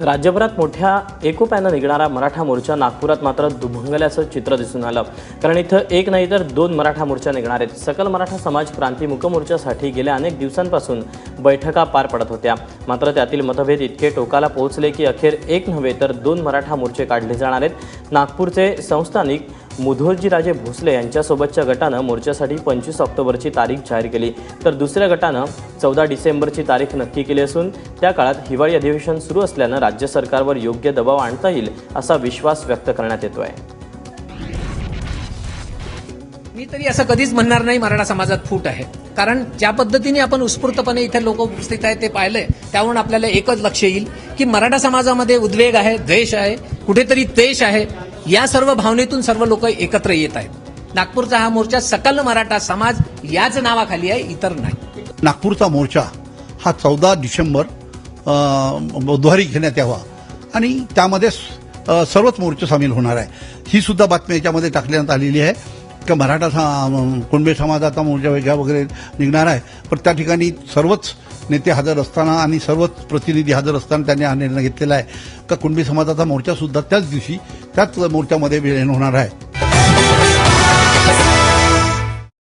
राज्यभरात मोठ्या एकोप्यानं निघणारा मराठा मोर्चा नागपुरात मात्र दुभंगल्याचं चित्र दिसून आलं. कारण इथं एक नाही तर दोन मराठा मोर्चा निघणार आहेत. सकल मराठा समाज क्रांती मुक मोर्चासाठी गेल्या अनेक दिवसांपासून बैठका पार पडत होत्या. मात्र त्यातील मतभेद इतके टोकाला पोहोचले की अखेर एक नव्हे तर दोन मराठा मोर्चे काढले जाणार आहेत. नागपूरचे संस्थानिक मुधोलजीराजे भोसले यांच्यासोबतच्या गटानं मोर्चासाठी पंचवीस ऑक्टोबरची तारीख जाहीर केली. तर दुसऱ्या गटानं चौदा डिसेंबरची तारीख नक्की केली असून त्या काळात हिवाळी अधिवेशन सुरू असल्यानं राज्य सरकारवर योग्य दबाव आणता येईल असा विश्वास व्यक्त करण्यात येतो आहे मी तरी असं कधीच म्हणणार नाही मराठा समाजात फूट आहे. कारण ज्या पद्धतीने आपण उत्स्फूर्तपणे इथे लोक उपस्थित आहेत ते पाहिलंय त्यावरून आपल्याला एकच लक्ष येईल की मराठा समाजामध्ये उद्वेग आहे द्वेष आहे कुठेतरी तेश आहे. या सर्व भावनेतून सर्व लोक एकत्र येत आहेत. नागपूरचा हा मोर्चा सकल मराठा समाज याच नावाखाली आहे इतर नाही. नागपूरचा मोर्चा हा चौदा डिसेंबर बुधवारी घेण्यात यावा. आणि त्यामध्ये सर्वच मोर्चे सामील होणार आहे. ही सुद्धा बातमी याच्यामध्ये टाकण्यात आलेली आहे. की मराठा सा- कुणबे समाजाचा मोर्चा वेगळा वगैरे निघणार आहे. पण त्या ठिकाणी सर्वच नेते हजर असताना आणि सर्वच प्रतिनिधी हजर असताना त्यांनी हा निर्णय घेतलेला आहे. का कुणबी समाजाचा मोर्चा सुद्धा त्याच दिवशी त्याच मोर्चामध्ये विलीन होणार आहे